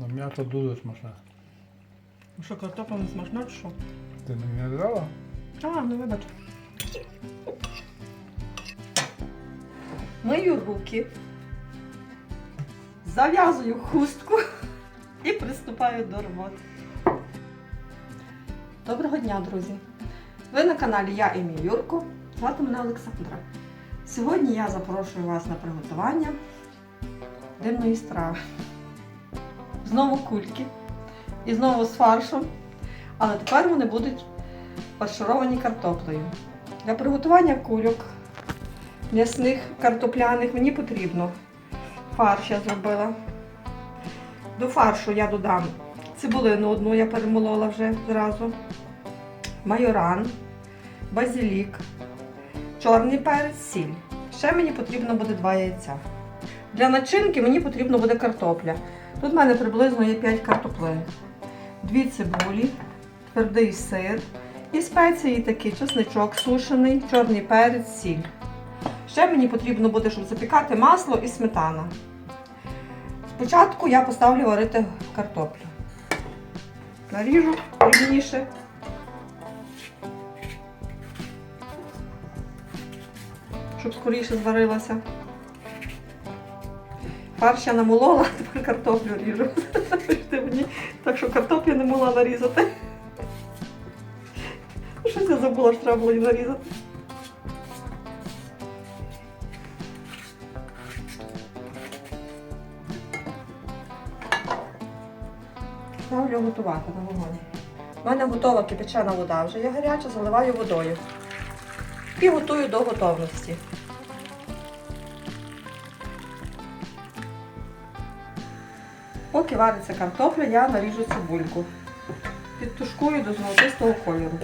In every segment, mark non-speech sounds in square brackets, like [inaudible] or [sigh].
Ну, м'ясо дуже смачне. Ну Що, картопля не смачна чи що? Ти мені не дала? А, ну вибач. Мию руки, зав'язую хустку і приступаю до роботи. Доброго дня, друзі! Ви на каналі Я і мій Юрко. Звати мене Олександра. Сьогодні я запрошую вас на приготування дивної страви. Знову кульки і знову з фаршем. Але тепер вони будуть фаршировані картоплею. Для приготування кульок м'ясних картопляних мені потрібно фарш я зробила. До фаршу я додам цибулину одну, я перемолола вже зразу, майоран, базилік, чорний перець, сіль. Ще мені потрібно буде 2 яйця. Для начинки мені потрібно буде картопля. Тут в мене приблизно є 5 картоплин, 2 цибулі, твердий сир і спеції такі, чесничок сушений, чорний перець, сіль. Ще мені потрібно буде, щоб запікати масло і сметана. Спочатку я поставлю варити картоплю. Наріжу дрібніше. Щоб скоріше зварилася. Фарш я намолола, [laughs] тепер картоплю ріжу. Так що картоплю не могла нарізати. Щось я забула, що треба було її нарізати. Ставлю готувати на вогонь. У мене готова кипячена вода, вже я гаряча, заливаю водою. І готую до готовності. Поки вариться картопля, я наріжу цибульку. Підтушкую до золотистого кольору.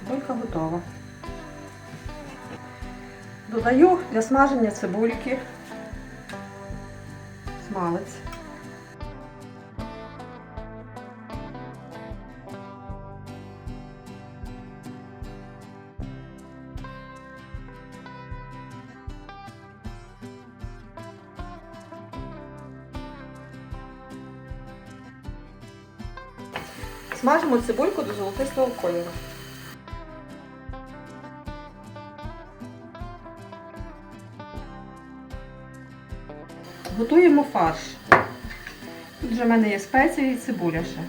Цибулька готова. Додаю для смаження цибульки, смалець. Смажимо цибульку до золотистого кольору. Готуємо фарш. Тут вже в мене є спеції і цибуля ще.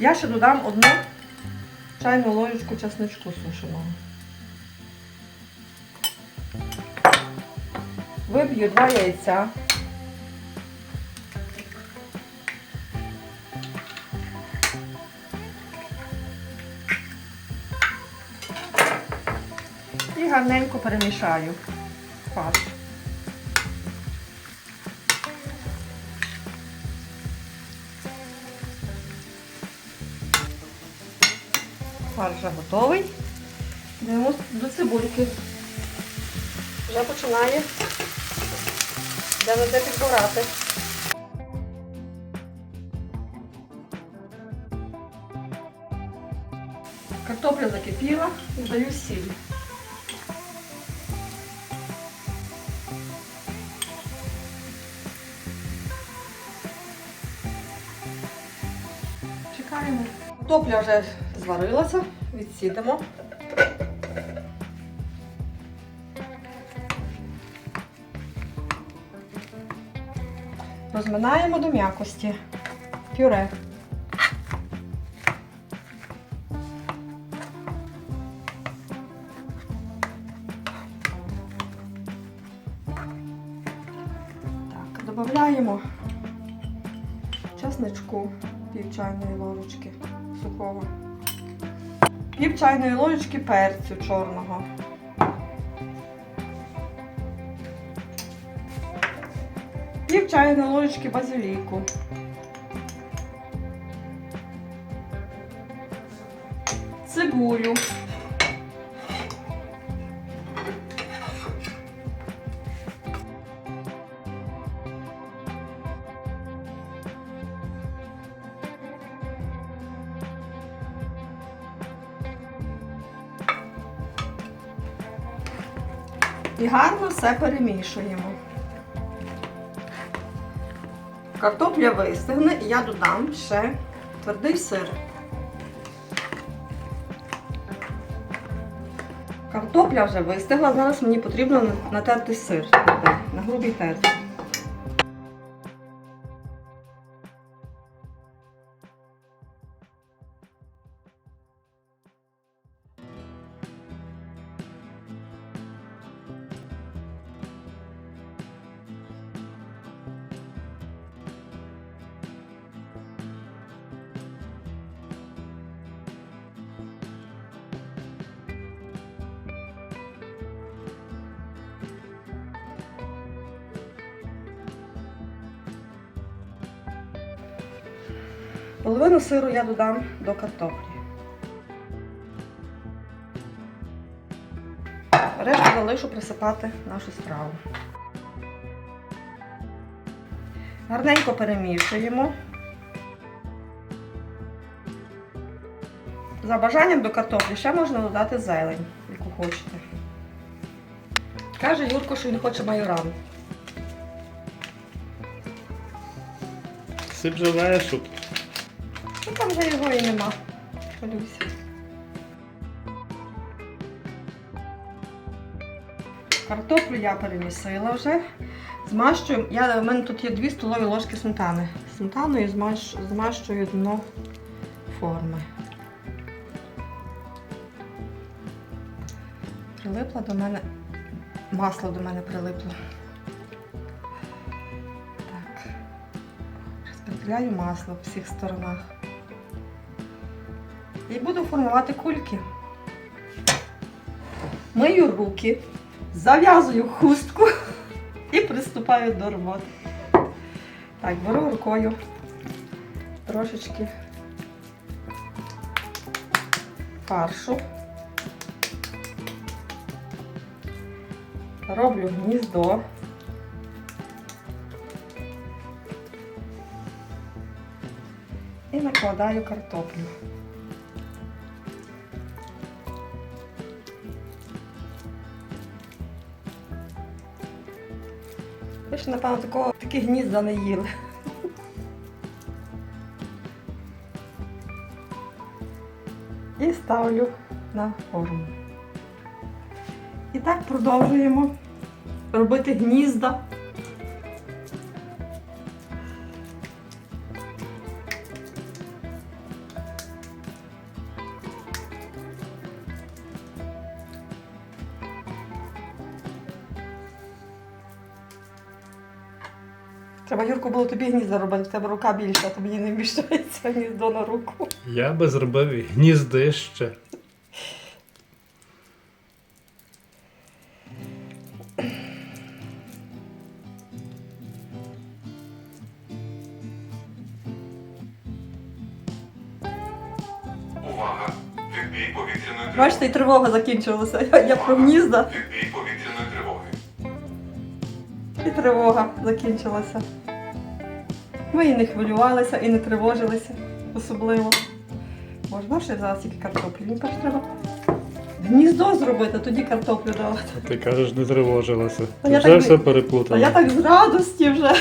Я ще додам одну чайну ложечку чесничку сушеного. Виб'ю два яйця. І гарненько перемішаю фарш. Фарш вже готовий. Йдемо до цибульки. Вже починає де підгорати. Картопля закипіла, додаю сіль. Чекаємо. Картопля вже зварилася, відсідемо. Розминаємо до м'якості. Пюре. Так, додаємо чесничку пів чайної ложечки сухого. Пів чайної ложечки перцю чорного. Пів чайної ложечки базиліку. Цибулю. Гарно все перемішуємо. Картопля вистигне і я додам ще твердий сир. Картопля вже вистигла, зараз мені потрібно натерти сир на грубій терці. Половину сиру я додам до картоплі. Решту залишу присипати нашу страву. Гарненько перемішуємо. За бажанням до картоплі ще можна додати зелень, яку хочете. Каже Юрко, що він хоче майоран. Сип же вешу. Ну там вже його і нема. Хвилюйся. Картоплю я перемісила вже. Змащую. Я, у мене тут є 2 столові ложки сметани. Сметаною змащ, змащую дно форми. Прилипло до мене. Масло до мене прилипло. Так. Розподіляю масло в всіх сторонах. І буду формувати кульки. Мию руки, зав'язую хустку і приступаю до роботи. Так, беру рукою трошечки фаршу. Роблю гніздо. І накладаю картоплю. Ви напевно, такого, такі гнізда не їли. І ставлю на форму. І так продовжуємо робити гнізда. Треба, Юрку, було тобі гнізда робити, в тебе рука більша, то мені не вміщається гніздо на руку. Я би зробив і гніздище. Увага! Відбій повітряної тривоги. Бачите, і тривога закінчилася. Я, [laughs] я про гнізда Відбій повітряної тривоги. і тривога закінчилася. Ми і не хвилювалися, і не тривожилися особливо. Боже, бачиш, я зараз тільки картоплю. Мені перш треба гніздо зробити, тоді картоплю давати. Ти кажеш, не тривожилася. А Ти я вже так все переплутала. А я так з радості вже.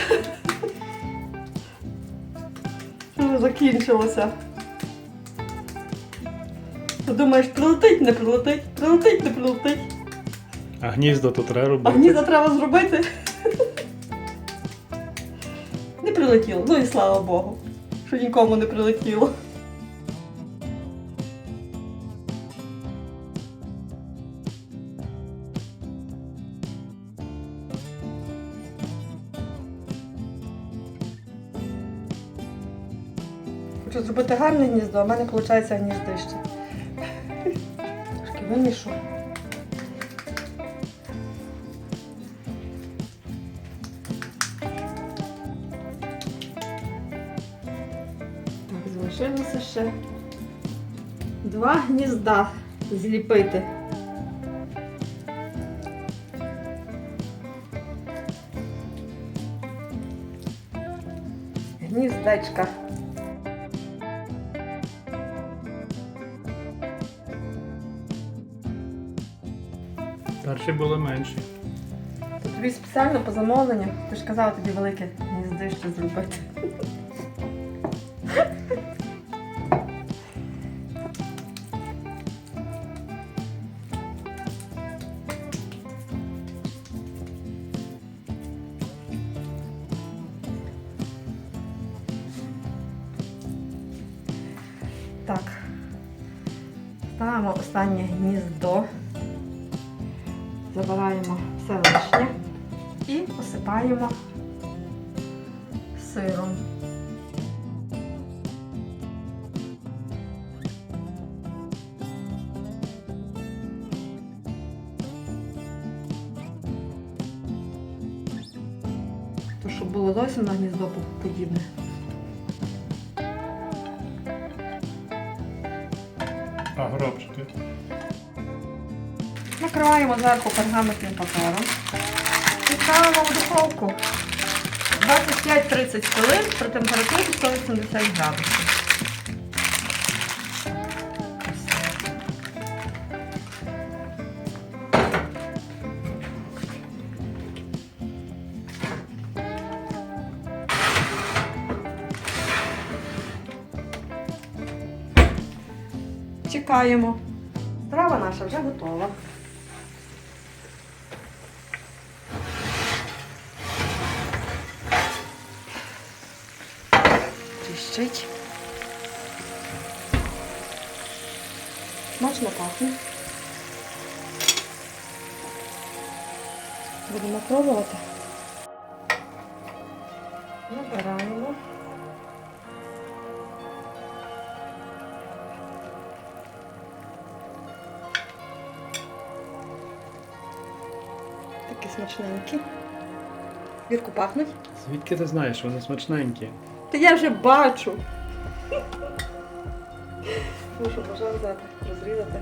Що вже закінчилося. Ти думаєш, прилетить, не прилетить, прилетить, не прилетить. А гніздо тут треба А робити. гнізда треба зробити. Прилетіло. Ну і слава Богу, що нікому не прилетіло. Хочу зробити гарне гніздо, а в мене виходить гніздище. Трошки вимішу. Так, залишилося ще два гнізда зліпити. Гніздечка. Перші були менші. тобі спеціально по замовленню. Ти ж казала тоді велике гніздище зробити. Гніздо. Забираємо все лишнє і посипаємо сиром. То, щоб було зовсім на гніздо подібне. А гробчики. Накриваємо зверху пергаментним папером і ставимо в духовку 25-30 хвилин при температурі 180 градусів. Чекаємо. Страва наша вже готова. Тріщить. Смачно пахне. Будемо пробувати. Набираємо. Такі смачненькі. Вірку пахнуть. Звідки ти знаєш, вони смачненькі. Та я вже бачу. Ну що, можна взяти, розрізати.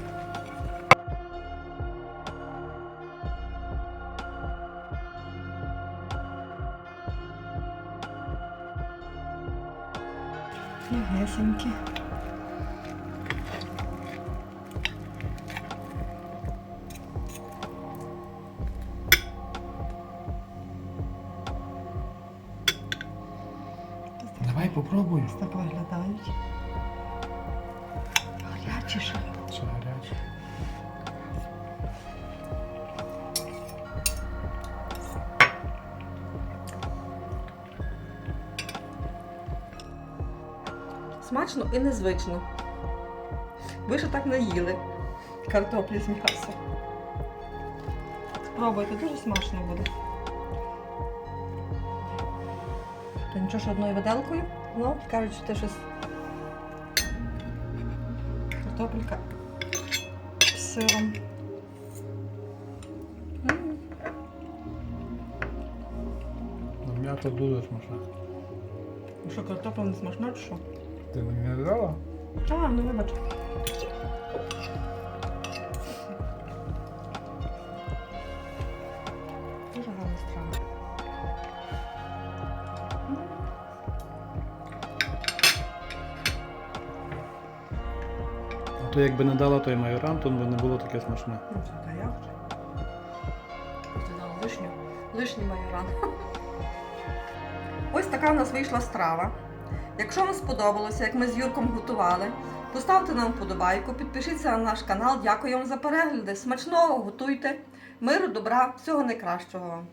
Гесенькі. Смачно і незвично. Ви ще так не їли картоплі з м'ясом. Спробуйте, дуже смачно буде. То нічого що одною виделкою? Ну, кажуть, що ти щось. Картопелька з сиром. М. М'ята дуже смачна. Ну Що, картопля не смачна чи що? Ти мені не дала? А, ну вибач. Дуже гарна страва. А то якби не дала той майоран, то би не було таке смачне. Ну, це та я вже. Додала лишню, лишній майоран. [laughs] Ось така в нас вийшла страва. Якщо вам сподобалося, як ми з Юрком готували, поставте нам вподобайку, підпишіться на наш канал. Дякую вам за перегляди. Смачного, готуйте. Миру, добра, всього найкращого вам.